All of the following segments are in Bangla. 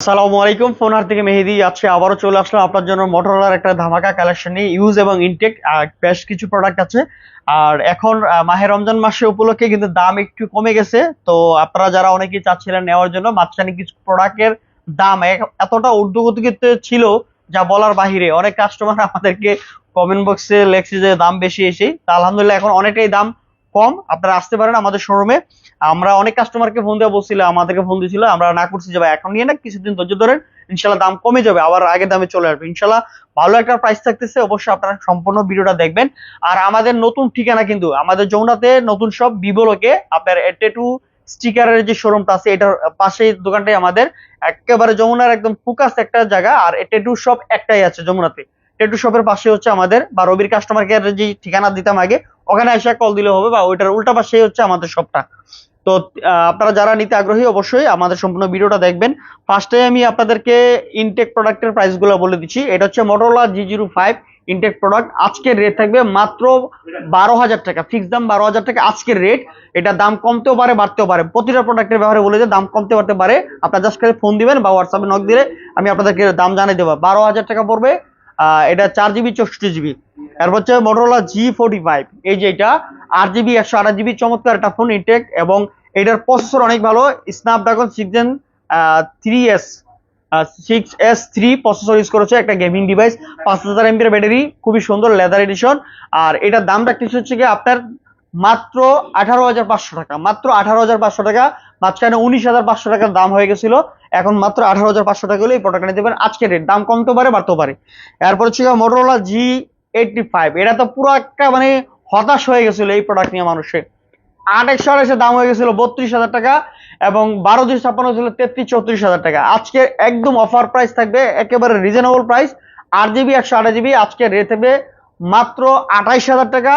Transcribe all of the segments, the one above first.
আসসালামু আলাইকুম ফোনার থেকে মেহেদি আজকে আবারও চলে আসলাম আপনার জন্য মোটরলার একটা ধামাকা কালেকশন নিয়ে ইউজ এবং ইনটেক বেশ কিছু প্রোডাক্ট আছে। আর এখন মাহে রমজান মাসে উপলক্ষে কিন্তু দাম একটু কমে গেছে, তো আপনারা যারা অনেকেই চাচ্ছিলেন নেওয়ার জন্য, মাঝখানে কিছু প্রোডাক্টের দাম এতটা ঊর্ধ্বগতিতে ছিল যা বলার বাহিরে। অনেক কাস্টমার আমাদেরকে কমেন্ট বক্সে লেখছে যে দাম বেশি এসে তা আলহামদুলিল্লাহ এখন অনেকটাই দাম কম। আপনারা আসতে পারেন আমাদের শোরুমে আমরা অনেক কাস্টমারকে ফোন দেওয়া বলছিল, আমাদেরকে ফোন দিয়েছিল, আমরা না করছি যে ভাই এখন নিয়ে না কিছুদিন ধৈর্য ধরেন, ইনশাল্লাহ দাম কমে যাবে, আবার আগের দামে চলে আসবে। ইনশাল্লাহ ভালো একটা প্রাইস থাকতেছে, অবশ্যই আপনারা সম্পূর্ণ ভিডিওটা দেখবেন। আর আমাদের নতুন ঠিকানা কিন্তু, আমাদের যমুনাতে নতুন সব বিবলকে আপনার টেটু স্টিকারের যে শোরুমটা আছে, এটার পাশেই দোকানটাই আমাদের। একেবারে যমুনার একদম ফোকাস একটা জায়গা, আর টেটু সব একটাই আছে যমুনাতে। টেটু শপের পাশে হচ্ছে আমাদের, বা রবির কাস্টমার কেয়ারের যে ঠিকানা দিতাম আগে, ওখানে এসে কল দিলে হবে, বা ওইটার উল্টা পাশেই হচ্ছে আমাদের শপটা তো আপনারা যারা নিতে আগ্রহী অবশ্যই আমাদের সম্পূর্ণ ভিডিওটা দেখবেন। ফার্স্টে আমি আপনাদেরকে ইনটেক প্রোডাক্টের প্রাইসগুলো বলে দিচ্ছি। এটা হচ্ছে Motorola G zero five intact product আজকের রেট থাকবে মাত্র বারো হাজার টাকা। ফিক্স দাম বারো হাজার টাকা আজকের রেট এটা দাম কমতেও পারে, বাড়তেও পারে। প্রতিটা প্রোডাক্টের ব্যাপারে বলে যে দাম কমতে পারতে পারে। আপনার জাস্ট খালি ফোন দিবেন বা হোয়াটসঅ্যাপে নক দিলে আমি আপনাদেরকে দাম জানিয়ে দেবো। বারো হাজার টাকা পড়বে। এটা চার জিবি চৌষট্টি জিবি এরপর হচ্ছে মোটরোলা জি ফোর্টি ফাইভ এই যে এটা, আট জিবি একশো আঠাশ জিবি চমৎকার একটা ফোন ইনটেক এবং এটার প্রসেসর অনেক ভালো Snapdragon six gen three S six S three processor use করেছে একটা গেমিং ডিভাইস পাঁচ হাজার এমপির ব্যাটারি খুবই সুন্দর লেদার এডিশন আর এটার দামটা কিছু হচ্ছে কি আপনার মাত্র আঠারো হাজার পাঁচশো টাকা, মাত্র আঠারো হাজার পাঁচশো টাকা মাঝখানে উনিশ হাজার পাঁচশো টাকার দাম হয়ে গেছিল। এখন মাত্র আঠারো হাজার পাঁচশো টাকা হলে এই প্রোডাক্ট নিতে পারেন আজকের রেট দাম কমতে পারে, বাড়তেও পারে। এরপর হচ্ছে মোটরোলা জি এইটটি ফাইভ এটা তো পুরো একটা মানে হতাশ হয়ে গেছিল এই প্রোডাক্ট নিয়ে মানুষের। আট একশো আড়াইশো দাম হয়ে গেছিল বত্রিশ হাজার টাকা এবং বারো দুই ছাপ্পান্ন ছিল তেত্রিশ চৌত্রিশ হাজার টাকা। আজকে একদম অফার প্রাইস থাকবে, একেবারে রিজনেবল প্রাইস আট জিবি, একশো আঠাশ জিবি আজকে রেট থাকবে মাত্র আঠাইশ হাজার টাকা।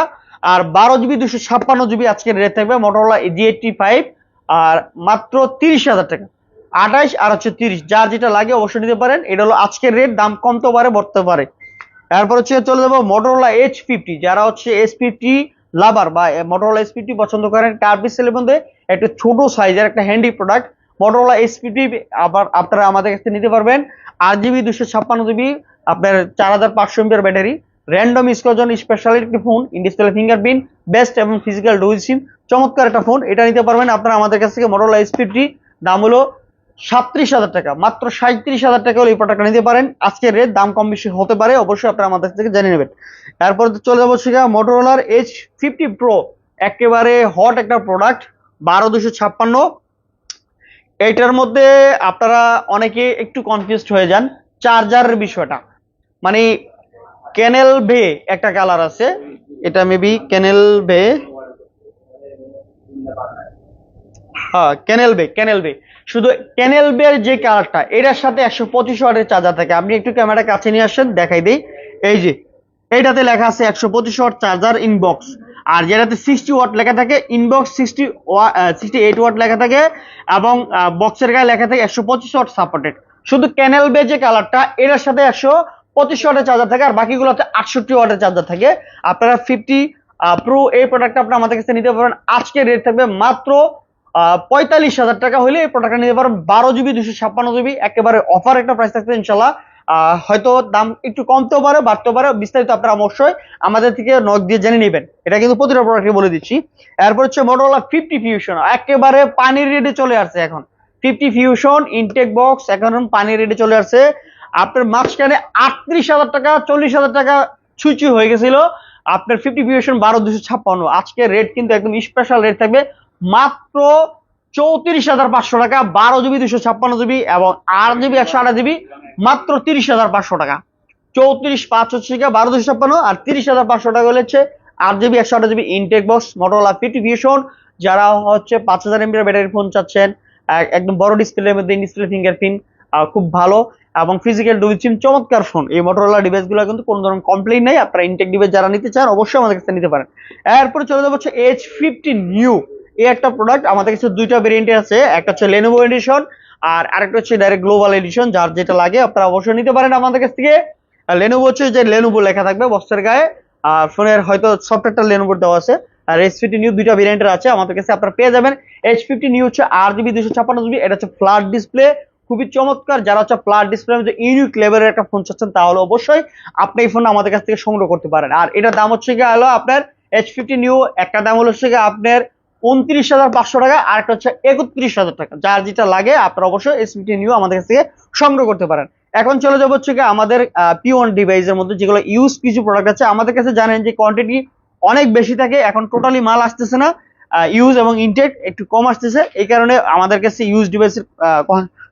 আর বারো জিবি দুশো ছাপ্পান্ন জিবি আজকে রেট থাকবে মোটরোলা জি এইটটি ফাইভ আর মাত্র তিরিশ হাজার টাকা। আঠাইশ আর হচ্ছে তিরিশ, যার যেটা লাগে অবশ্যই নিতে পারেন। এটা হলো আজকের রেট দাম কমতে পারে বাড়তে পারে এরপর হচ্ছে চলে যাব মোটরোলা এইচ ফিফটি যারা হচ্ছে এস ফিফটি লাভার বা মোটরোলা এস ফিফটি পছন্দ করেন কার্বিসেলের মধ্যে একটা ছোট সাইজের একটা handy product Motorola S fifty আবার আপনারা আমাদের কাছে নিতে পারবেন। আট জিবি দুশো ছাপ্পান্ন জিবি আপনার চার হাজার পাঁচশো এমপির ব্যাটারি র্যান্ডম স্কোজন স্পেশাল একটি phone in display fingerprint best এবং ফিজিক্যাল ডুইল সিম চমৎকার একটা ফোন এটা নিতে পারবেন আপনারা আমাদের কাছ থেকে মোটরোলা ফিফটি দাম হলো সাতত্রিশ হাজার টাকা, মাত্র সাঁত্রিশ হাজার টাকা হলে এই প্রোডাক্টটা নিতে পারেন। আজকের রেট দাম কম বেশি হতে পারে, অবশ্যই আপনারা আমাদের কাছ থেকে জেনে নেবেন। এরপর চলে যাব সেটা মোটরোলার এইচ ফিফটি প্রো একেবারে হট একটা প্রোডাক্ট বারো দুশো ছাপ্পান্ন। এইটার মধ্যে আপনারা অনেকে একটু কনফিউজড হয়ে যান চার্জারের বিষয়টা। মানে ক্যানেল ভে একটা কালার আছে। এটা মেবি ক্যানেল ভে হ্যাঁ ক্যানেল বে ক্যানেল বে। শুধু ক্যানেল বের যে কালারটা, এটার সাথে একশো পঁচিশ ওয়াটের চার্জার থাকে। আপনি একটু ক্যামেরা কাছে নিয়ে আসেন, দেখাই দিই। এই যে, এইটাতে লেখা আছে একশো পঁচিশ ওয়াট চার্জার ইনবক্স আর যেটাতে সিক্সটি ওয়াট লেখা থাকে in box sixty sixty eight watt লেখা থাকে এবং বক্সের গায়ে লেখা থাকে একশো পঁচিশ ওয়াট সাপোর্টেড শুধু ক্যানেল বে যে কালারটা, এটার সাথে একশো পঁচিশ ওয়াটের চার্জার থাকে আর বাকিগুলোতে আটষট্টি ওয়াটের চার্জার থাকে। আপনারা ফিফটি প্রো এই প্রোডাক্টটা আপনারা আমাদের কাছে নিতে পারেন আজকে রেট থাকবে মাত্র পঁয়তাল্লিশ হাজার টাকা হলে এই প্রোডাক্টটা নিতে পারেন বারো জিবি দুশো ছাপ্পান্ন জিবি একেবারে অফার একটা প্রাইস থাকবে ইনশাল্লাহ হয়তো দাম একটু কমতেও পারে, বাড়তেও পারে। বিস্তারিত আপনারা অবশ্যই আমাদের থেকে নক দিয়ে জেনে নেবেন। এটা কিন্তু প্রতিটা প্রোডাক্টে বলে দিচ্ছি। এরপর হচ্ছে মোটরোলা ফিফটি ফিউশন একেবারে পানির রেটে চলে আসছে এখন। ফিফটি ফিউশন ইনটেক বক্স এখন পানির রেটে চলে আসছে। আপনার মাঝখানে আটত্রিশ হাজার টাকা, চল্লিশ হাজার টাকা ছুঁই হয়ে গেছিল। আপনার ফিফটি ভিউশন বারো দুশো ছাপ্পান্ন। আজকে রেট কিন্তু একদম স্পেশাল রেট থাকবে। মাত্র চৌত্রিশ হাজার পাঁচশো টাকা, বারো জিবি দুশো ছাপ্পান্ন জিবি এবং আট জিবি একশো আঠাশ জিবি মাত্র তিরিশ হাজার পাঁচশো টাকা। চৌত্রিশ পাঁচ হচ্ছে বারো দুশো ছাপ্পান্ন আর তিরিশ হাজার পাঁচশো টাকা হচ্ছে আট জিবি একশো আঠাশ GB intact box Motorola fifty fusion যারা হচ্ছে পাঁচ হাজার এমবির ব্যাটারি ফোন চাচ্ছেন একদম বড় ডিসপ্লের মধ্যে ডিসপ্লে ফিঙ্গারপ্রিন্ট খুব ভালো। এবং ফিজিক্যাল ডুইল সিম চমৎকার ফোন এই মোটরোলা ডিভাইসগুলো কিন্তু কোনো ধরনের কমপ্লেন নেই, আপনারা ইনটেক ডিভাইস যারা নিতে চান, অবশ্যই আমাদের কাছে নিতে পারেন। এরপরে চলে যাব হচ্ছে এইচ ফিফটি নিউ এই একটা প্রোডাক্ট আমাদের কাছে দুইটা ভেরিয়েন্টে আছে, একটা হচ্ছে লেনোভো এডিশন আর আরেকটা হচ্ছে ডাইরেক্ট গ্লোবাল এডিশন যার যেটা লাগে আপনারা অবশ্যই নিতে পারেন আমাদের কাছ থেকে। লেনোভো হচ্ছে যে লেনোভো লেখা থাকবে বক্সের গায়ে, আর ফোনের হয়তো সফটওয়্যারটা লেনোভোর দেওয়া আছে। আর এইচ ফিফটি নিউ দুইটা ভেরিয়েন্টের আছে, আমাদের কাছে আপনারা পেয়ে যাবেন। এইচ ফিফটি নিউ হচ্ছে আর জিবি দুশো ছাপ্পান্ন জিবি এটা হচ্ছে ফ্ল্যাট ডিসপ্লে খুবই চমৎকার। যারা হচ্ছে প্লাট ডিসপ্লে মধ্যে ইউনিক লেভেলের একটা ফোন চাচ্ছেন, তাহলে অবশ্যই আপনি এই ফোন আমাদের কাছ থেকে সংগ্রহ করতে পারেন। আর এটার দাম হচ্ছে গিয়ে হলো আপনার এইচ ফিফটি নিউ একটা দাম হলো হচ্ছে গিয়ে আপনার উনত্রিশ হাজার পাঁচশো টাকা, আর একটা হচ্ছে একত্রিশ হাজার টাকা। যার যেটা লাগে আপনারা অবশ্যই এইচ ফিফটি নিউ আমাদের কাছ থেকে সংগ্রহ করতে পারেন। এখন চলে যাব হচ্ছে গিয়ে আমাদের পি ওয়ান ডিভাইসের মধ্যে যেগুলো ইউজ কিছু প্রোডাক্ট আছে। আমাদের কাছে জানেন যে কোয়ান্টিটি অনেক বেশি থাকে, এখন টোটালি মাল আসতেছে না। ইউজ এবং ইনটেক একটু কম আসতেছে। এই কারণে আমাদের কাছে ইউজ ডিভাইসের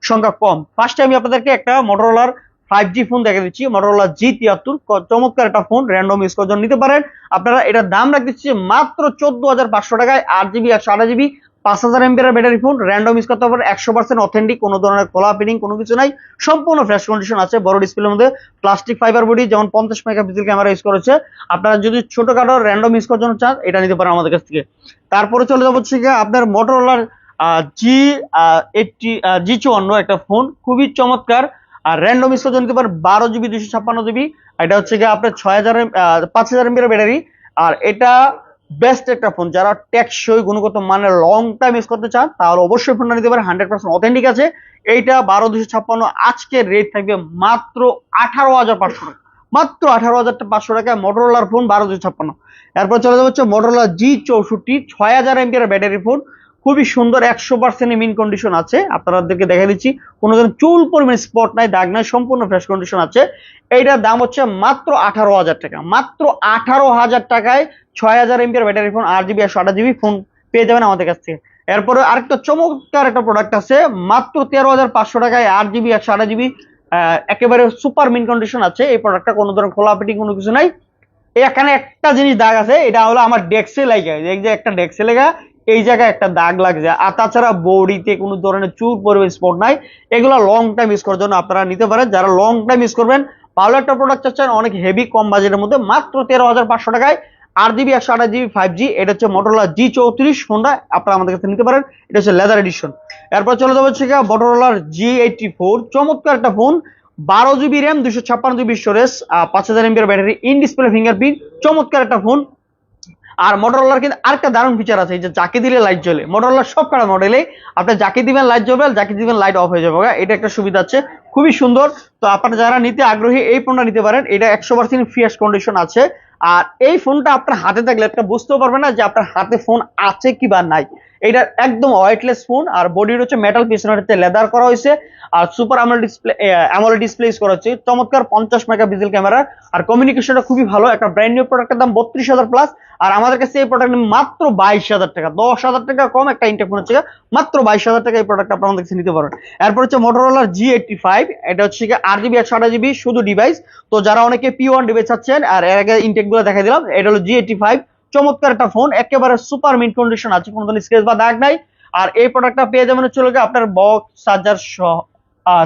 সংখ্যা কম। ফার্স্টে আমি আপনাদেরকে একটা মোটরোলার ফাইভ জি ফোন দেখা দিচ্ছি। মোটরোলা জি তিয়াত্তর। চমৎকার একটা ফোন র্যান্ডম ইউজ করার জন্য নিতে পারেন। আপনারা এটার দাম রাখতেছি মাত্র চোদ্দ হাজার পাঁচশো টাকায়, আট জিবি একশো আট জিবি পাঁচ হাজার এমপিআর ব্যাটারি ফোন র্যান্ডম ইউজ করতে পারেন, একশো পার্সেন্ট অথেন্টিক কোনো ধরনের খোলা ফিটিং কোনো কিছু নাই। সম্পূর্ণ ফ্রেশ কন্ডিশন আছে, বড় ডিসপ্লের মধ্যে। প্লাস্টিক ফাইবার বডি যেমন পঞ্চাশ মেগাপিক্সেল ক্যামেরা ইউজ করেছে। আপনারা যদি ছোটখাটো র্যান্ডম ইউজ করার জন্য চান, এটা নিতে পারেন আমাদের কাছ থেকে। তারপরে চলে যাব হচ্ছে আপনার মোটরোলার জি এইটটি জি চুয়ান্ন একটা ফোন খুবই চমৎকার। আর র্যান্ডম করার নিতে পারেন বারো জিবি দুশো ছাপ্পান্ন জিবি এটা হচ্ছে গিয়ে আপনার ছয় হাজার পাঁচ হাজার এমপিআর ব্যাটারি। আর এটা বেস্ট একটা ফোন যারা টেকসই, গুণগত মানে লং টাইম ইউজ করতে চান, তাহলে অবশ্যই ফোনটা নিতে পারেন। হান্ড্রেড পার্সেন্ট অথেন্টিক আছে। এইটা বারো দুশো ছাপ্পান্ন আজকের রেট থাকবে মাত্র আঠারো হাজার পাঁচশো টাকা। মাত্র আঠারো হাজার পাঁচশো টাকা মোটরোলার ফোন বারো দুশো ছাপ্পান্ন। এরপর চলে যাবে হচ্ছে মোটরোলা জি চৌষট্টি, ছয় হাজার এমপিআর ব্যাটারি ফোন খুবই সুন্দর একশো পার্সেন্ট মিন কন্ডিশন আছে। আপনাদেরকে দেখা দিচ্ছি কোনো ধরনের চুল পরিমাণ স্পট নাই, দাগ নাই, সম্পূর্ণ ফ্রেশ কন্ডিশন আছে। এইটার দাম হচ্ছে মাত্র আঠারো হাজার টাকা। মাত্র আঠারো হাজার টাকায় ছয় হাজার এমপিআর ব্যাটারি ফোন আট জিবি একশো আঠাশ জিবি ফোন পেয়ে যাবেন আমাদের কাছ থেকে। এরপরে আরেকটা চমৎকার একটা প্রোডাক্ট আছে, মাত্র তেরো হাজার পাঁচশো টাকায় আট জিবি একশো আঠাশ জিবি একেবারে সুপার মিন কন্ডিশন আছে। এই প্রোডাক্টটা কোনো ধরনের খোলা ফিটিং কোনো কিছু নাই। এখানে একটা জিনিস দাগ আছে, এটা হলো আমার ডেক্সে লাগে। এই যে একটা ডেক্সে লেগা এই জায়গায় একটা দাগ লাগছে। আর তাছাড়া বৌড়িতে কোনো ধরনের চুল পরিবে স্পট নাই। এগুলো লং টাইম ইউজ করার জন্য আপনারা নিতে পারেন। যারা লং টাইম ইউজ করবেন, ভালো একটা প্রোডাক্ট চাচ্ছেন, অনেক হেভি কম বাজেটের মধ্যে, মাত্র তেরো হাজার পাঁচশো টাকায় আট জিবি একশো আঠাশ জিবি ফাইভ জি এটা হচ্ছে মোটরোলা জি চৌত্রিশ ফোনটা আপনারা আমাদের কাছে নিতে পারেন। এটা হচ্ছে লেদার এডিশন এরপর চলে যাবে হচ্ছে মোটরোলার জি এইটটি ফোর চমৎকার একটা ফোন বারো জিবি র্যাম দুশো ছাপ্পান্ন জিবি স্টোরেজ পাঁচ হাজার এমবির ব্যাটারি ইন ডিসপ্লে ফিঙ্গারপ্রিন্ট চমৎকার একটা ফোন আর মোটরোলার কিন্তু আরেকটা দারুণ ফিচার আছে যে যাকে দিলে লাইট জ্বলে। মোটরোলার সব কাটা মডেলে আপনি যাকে দিবেন লাইট জ্বলবে, আর যাকে দিবেন লাইট অফ হয়ে যাবে এটা একটা সুবিধা আছে, খুবই সুন্দর। তো আপনারা যারা নিতে আগ্রহী, এই ফোনটা নিতে পারেন, এটা একশো পার্সেন্ট ফ্রেশ কন্ডিশন আছে। আর এই ফোনটা আপনার হাতে থাকলে, আপনি বুঝতেও পারবেন না যে আপনার হাতে ফোন আছে কি বা নাই। এটা একদম ওয়েটলেস ফোন আর বডির হচ্ছে মেটাল পিছনের লেদার করা হয়েছে। আর super AMOLED display AMOLED display use করা হচ্ছে। চমৎকার পঞ্চাশ মেগা পিক্সেল ক্যামেরা আর কমিউনিকেশনটা খুবই ভালো। একটা ব্র্যান্ড নিউ প্রোডাক্টের দাম বত্রিশ হাজার প্লাস আর আমাদের কাছে এই প্রোডাক্ট মাত্র বাইশ হাজার টাকা। দশ হাজার টাকা কম, একটা ইন্টেক ফোন হচ্ছে মাত্র বাইশ হাজার টাকা এই প্রোডাক্ট আপনার আমাদের কাছে নিতে পারেন এরপর হচ্ছে মোটরোলার জি এইটটি ফাইভ এটা হচ্ছে আট জিবি একশো আঠাশ জিবি শুধু ডিভাইস তো যারা অনেকে পি ওয়ান ডিভাইস চাচ্ছেন, আর এর আগে ইন্টেকগুলো দেখা দিলাম, এটা হলো জি এইটটি ফাইভ চমৎকার একটা ফোন একেবারে সুপার মিন কন্ডিশন আছে, কোনো ধরনের স্ক্রেচ বা দাগ নাই। আর এই প্রোডাক্টটা পেয়ে যাবেন লোকে আপনার বক্স চার্জার সহ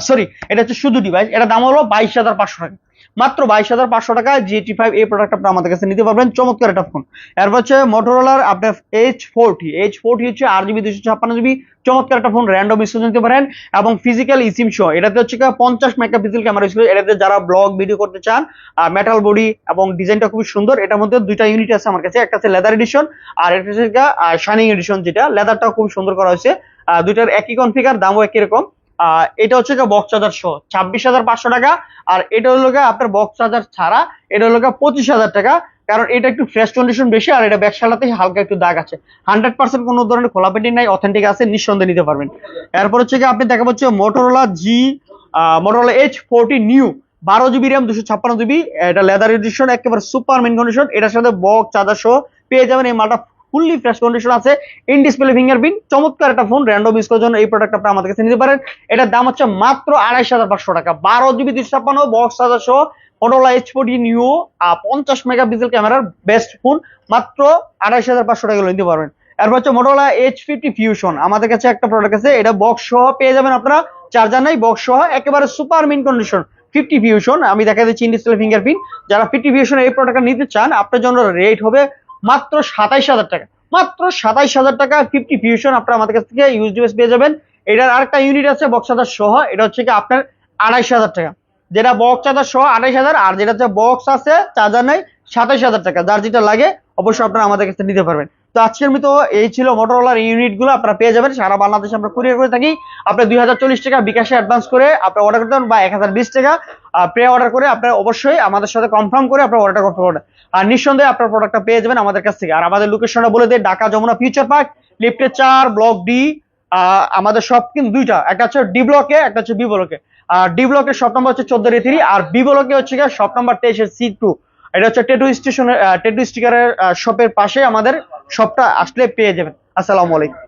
সরি এটা হচ্ছে শুধু ডিভাইস এটা দাম হলো বাইশ হাজার পাঁচশো টাকা। মাত্র বাইশ হাজার পাঁচশো টাকা জিটি ফাইভ এই প্রোডাক্ট আপনি আমাদের কাছে নিতে পারবেন। চমৎকার একটা ফোন এরপর হচ্ছে মোটরোলার আপনার এইচ ফোরটি এইচ ফোরটি হচ্ছে আট জিবি দুশো ছাপ্পান্ন জিবি চমৎকার একটা ফোন র্যান্ডম ইস্যু নিতে পারেন। এবং ফিজিক্যাল ইসিম শো এটাতে হচ্ছে পঞ্চাশ মেগাপিক্সেল ক্যামেরা ইউজ এটাতে যারা ব্লগ ভিডিও করতে চান মেটাল বডি এবং ডিজাইনটা খুবই সুন্দর, এটার মধ্যে দুইটা ইউনিট আছে আমার কাছে। একটা আছে লেদার এডিশন আর একটা হচ্ছে শাইনিং এডিশন যেটা লেদারটাও খুব সুন্দর করা হয়েছে। দুইটার একই কনফিগার দামও একই রকম। এটা হচ্ছে বক্স চার্জার সহ। ছাব্বিশ হাজার পাঁচশো টাকা, আর এটা হলো আপনার বক্স চার্জার ছাড়া, এটা হলো পঁচিশ হাজার টাকা। কারণ এটা একটু ফ্রেশ কন্ডিশন বেশি, আর এটা ব্যাকশালাতে হালকা একটু দাগ আছে। হান্ড্রেড পার্সেন্ট কোনো ধরনের খোলা পেটি নাই অথেন্টিক আছে, নিঃসন্দেহে নিতে পারবেন। এরপর হচ্ছে গিয়ে আপনি দেখা পাচ্ছে Motorola G Motorola edge forty new বারো জিবি র্যাম দুশো ছাপ্পান্ন জিবি এটা লেদার এডিশন একেবারে সুপার মেন কন্ডিশন এটার সাথে বক্স চার্জার সহ পেয়ে যাবেন এই মালটা ফুললি ফ্রেশ কন্ডিশন আছে। ইন ডিসপ্লে ফিঙ্গারপ্রিন্ট চমৎকার একটা ফোন র্যান্ডম ইউজ করার জন্য এই প্রোডাক্ট আপনি আমাদের কাছে নিতে পারেন। এটার দাম হচ্ছে মাত্র আড়াইশ হাজার পাঁচশো টাকা। বারো জিবি দুশো ছাপ্পান্ন বক্স চার্জার সহ মোটোলা এইচ ফোর্টি নিউ পঞ্চাশ মেগা পিক্সেল ক্যামেরার বেস্ট ফোন মাত্র আড়াইশ হাজার পাঁচশো টাকা নিতে পারবেন। এরপর হচ্ছে মোটোলা এইচ ফিফটি ফিউশন আমাদের কাছে একটা প্রোডাক্ট আছে, এটা বক্স সহ পেয়ে যাবেন আপনারা। চার্জার নাই বক্স সহ, একেবারে super mint condition fifty fusion আমি দেখা দিচ্ছি ইন ডিসপ্লে ফিঙ্গারপ্রিন্ট যারা ফিফটি ফিউশন এই প্রোডাক্টটা নিতে চান, আপনার জন্য রেট হবে মাত্র সাতাইশ হাজার টাকা। মাত্র সাতাইশ হাজার টাকা ফিফটি ফিউশন আপনারা আমাদের কাছ থেকে ইউজ ডিভাইস পেয়ে যাবেন। এটার আরেকটা ইউনিট আছে বক্স চার্জার সহ, এটা হচ্ছে কি আপনার আড়াইশ হাজার টাকা। যেটা বক্স চার্জার সহ আড়াইশ হাজার, আর যেটা হচ্ছে বক্স আছে চার্জার নেই, সাতাইশ হাজার টাকা। যার যেটা লাগে, অবশ্যই আপনারা আমাদের কাছে নিতে পারবেন। তো আজকের মতো এই ছিল মোটরোলার ইউনিটগুলো, আপনারা পেয়ে যাবেন। সারা বাংলাদেশে আমরা কুরিয়ার করে থাকি। আপনি দুই টাকা বিকাশে অ্যাডভান্স করে আপনি অর্ডার করতে পারেন বা এক হাজার বিশ টাকা প্রে অর্ডার করে আপনারা অবশ্যই আমাদের সাথে কনফার্ম করে আপনার অর্ডার করতে পারবেন আর নিঃসন্দেহে আপনার প্রোডাক্টটা পেয়ে যাবেন আমাদের কাছ থেকে। আর আমাদের লোকেশনটা বলে দেয় ঢাকা যমুনা ফিউচার পার্ক লিফটে চার ব্লক ডি আমাদের সব কিন্তু দুইটা, একটা হচ্ছে ডি ব্লকে একটা হচ্ছে বি ব্লকে আর ডি ব্লকের শপ নাম্বার হচ্ছে চোদ্দ থ্রি আর বি ব্লকে হচ্ছে গিয়ে শপ নাম্বার তেইশের সি টু এটা হচ্ছে টেটু স্টেশনের টেটু স্টিকারের শপের পাশে আমাদের শপটা আসলে পেয়ে যাবেন। আসসালামু আলাইকুম।